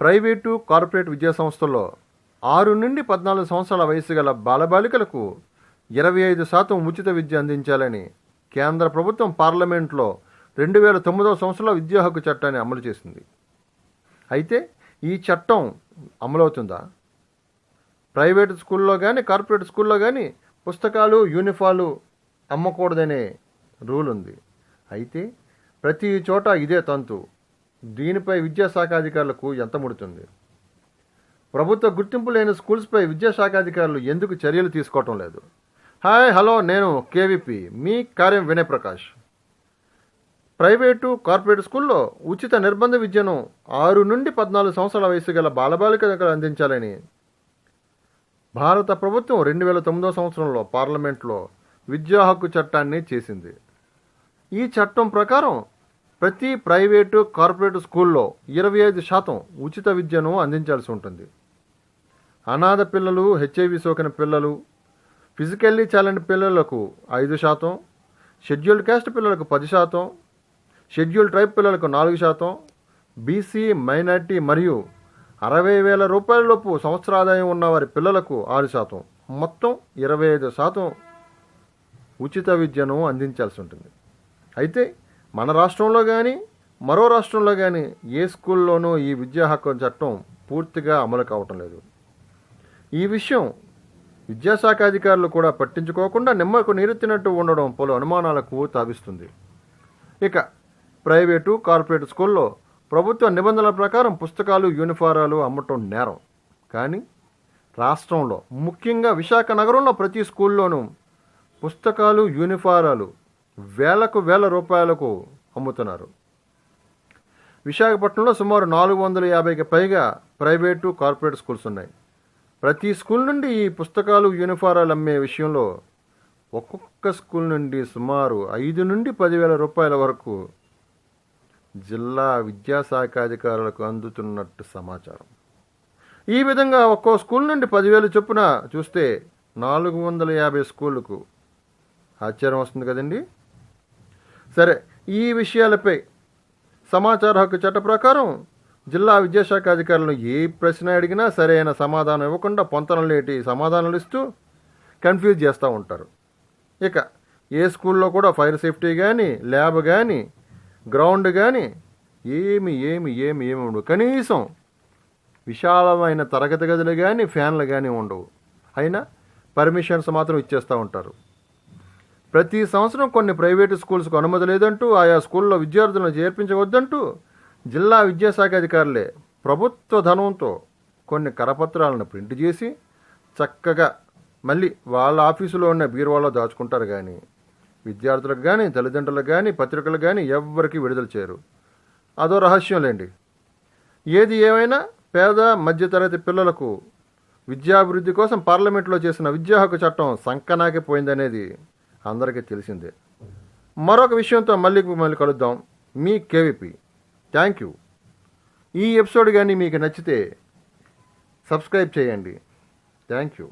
Private corporate విద్యా సంస్థల్లో ఆరు నుండి పద్నాలుగు సంవత్సరాల వయసు గల బాలబాలికలకు ఇరవై ఐదు శాతం ఉచిత విద్య అందించాలని కేంద్ర ప్రభుత్వం పార్లమెంట్లో రెండు వేల తొమ్మిదవ సంవత్సరంలో విద్యా హక్కు చట్టాన్ని అమలు చేసింది. అయితే ఈ చట్టం అమలవుతుందా? ప్రైవేట్ స్కూల్లో కానీ కార్పొరేట్ స్కూల్లో కానీ పుస్తకాలు యూనిఫాలు అమ్మకూడదనే రూల్ ఉంది. అయితే ప్రతి చోట ఇదే తంతు. దీనిపై విద్యాశాఖ అధికారులకు ఎంత ముడుతుంది? ప్రభుత్వ గుర్తింపు లేని స్కూల్స్పై విద్యాశాఖ అధికారులు ఎందుకు చర్యలు తీసుకోవటం లేదు? హాయ్ హలో నేను కేవీపీ. మీ కార్యం వినయ్ ప్రకాష్ ప్రైవేటు కార్పొరేట్ స్కూల్లో ఉచిత నిర్బంధ విద్యను ఆరు నుండి పద్నాలుగు సంవత్సరాల వయసు గల బాలబాలికలకు అందించాలని భారత ప్రభుత్వం రెండు వేల తొమ్మిదో సంవత్సరంలో పార్లమెంట్లో విద్యా హక్కు చట్టాన్ని చేసింది. ఈ చట్టం ప్రకారం ప్రతి ప్రైవేటు కార్పొరేట్ స్కూల్లో ఇరవై ఐదు శాతం ఉచిత విద్యను అందించాల్సి ఉంటుంది. అనాథ పిల్లలు హెచ్ఐవి సోకిన పిల్లలు ఫిజికల్లీ ఛాలెంజ్ పిల్లలకు ఐదు శాతం షెడ్యూల్డ్ క్యాస్ట్ పిల్లలకు పది శాతం షెడ్యూల్ ట్రైబ్ పిల్లలకు నాలుగు శాతం బీసీ మైనార్టీ మరియు అరవై వేల రూపాయలలోపు సంవత్సర ఆదాయం ఉన్న వారి పిల్లలకు ఆరు శాతం. మొత్తం ఇరవై ఐదు శాతం ఉచిత విద్యను అందించాల్సి ఉంటుంది. అయితే మన రాష్ట్రంలో కానీ మరో రాష్ట్రంలో కానీ ఏ స్కూల్లోనూ ఈ విద్యా హక్కు చట్టం పూర్తిగా అమలు కావటం లేదు. ఈ విషయం విద్యాశాఖ అధికారులు కూడా పట్టించుకోకుండా నిమ్మకు నీరెత్తినట్టు ఉండడం పలు అనుమానాలకు తావిస్తుంది. ఇక ప్రైవేటు కార్పొరేట్ స్కూల్లో ప్రభుత్వ నిబంధనల ప్రకారం పుస్తకాలు యూనిఫారాలు అమ్మటం నేరం. కానీ రాష్ట్రంలో ముఖ్యంగా విశాఖ నగరంలో ప్రతి స్కూల్లోనూ పుస్తకాలు యూనిఫారాలు వేలకు వేల రూపాయలకు అమ్ముతున్నారు. విశాఖపట్నంలో సుమారు నాలుగు వందల యాభైకి పైగా ప్రైవేటు కార్పొరేట్ స్కూల్స్ ఉన్నాయి. ప్రతి స్కూల్ నుండి ఈ పుస్తకాలు యూనిఫారాలు అమ్మే విషయంలో ఒక్కొక్క స్కూల్ నుండి సుమారు ఐదు నుండి పదివేల రూపాయల వరకు జిల్లా విద్యాశాఖ అధికారులకు అందుతున్నట్టు సమాచారం. ఈ విధంగా ఒక్కో స్కూల్ నుండి పదివేలు చొప్పున చూస్తే నాలుగు వందల యాభై స్కూళ్ళకు ఆశ్చర్యం వస్తుంది కదండి. సరే ఈ విషయాలపై సమాచార హక్కు చట్ట ప్రకారం జిల్లా విద్యాశాఖ అధికారులను ఏ ప్రశ్న అడిగినా సరైన సమాధానం ఇవ్వకుండా పొంతనం లేటి సమాధానాలు ఇస్తూ కన్ఫ్యూజ్ చేస్తూ ఉంటారు. ఇక ఏ స్కూల్లో కూడా ఫైర్ సేఫ్టీ కానీ ల్యాబ్ కానీ గ్రౌండ్ కానీ ఏమి ఏమి ఏమి ఏమి ఉండవు. కనీసం విశాలమైన తరగతి గదులు కానీ ఫ్యాన్లు కానీ ఉండవు. అయినా పర్మిషన్స్ మాత్రం ఇచ్చేస్తూ ఉంటారు. ప్రతి సంవత్సరం కొన్ని ప్రైవేటు స్కూల్స్కు అనుమతి లేదంటూ ఆయా స్కూల్లో విద్యార్థులను చేర్పించవద్దంటూ జిల్లా విద్యాశాఖ అధికారులే ప్రభుత్వ ధనంతో కొన్ని కరపత్రాలను ప్రింట్ చేసి చక్కగా మళ్ళీ వాళ్ళ ఆఫీసులో ఉన్న బీరువాలో దాచుకుంటారు కానీ విద్యార్థులకు కానీ తల్లిదండ్రులకు కానీ పత్రికలకు కానీ ఎవ్వరికీ విడుదల చేయరు. అదో రహస్యం లేండి. ఏది ఏమైనా పేద మధ్యతరగతి పిల్లలకు విద్యాభివృద్ధి కోసం పార్లమెంట్లో చేసిన విద్యా హక్కు చట్టం సంకనాకి పోయిందనేది అందరికీ తెలిసిందే. మరొక విషయంతో మళ్ళీ మళ్ళీ కలుద్దాం. మీ కేవీపీ. థ్యాంక్ యూ ఈ ఎపిసోడ్ కానీ మీకు నచ్చితే సబ్స్క్రైబ్ చేయండి. Thank you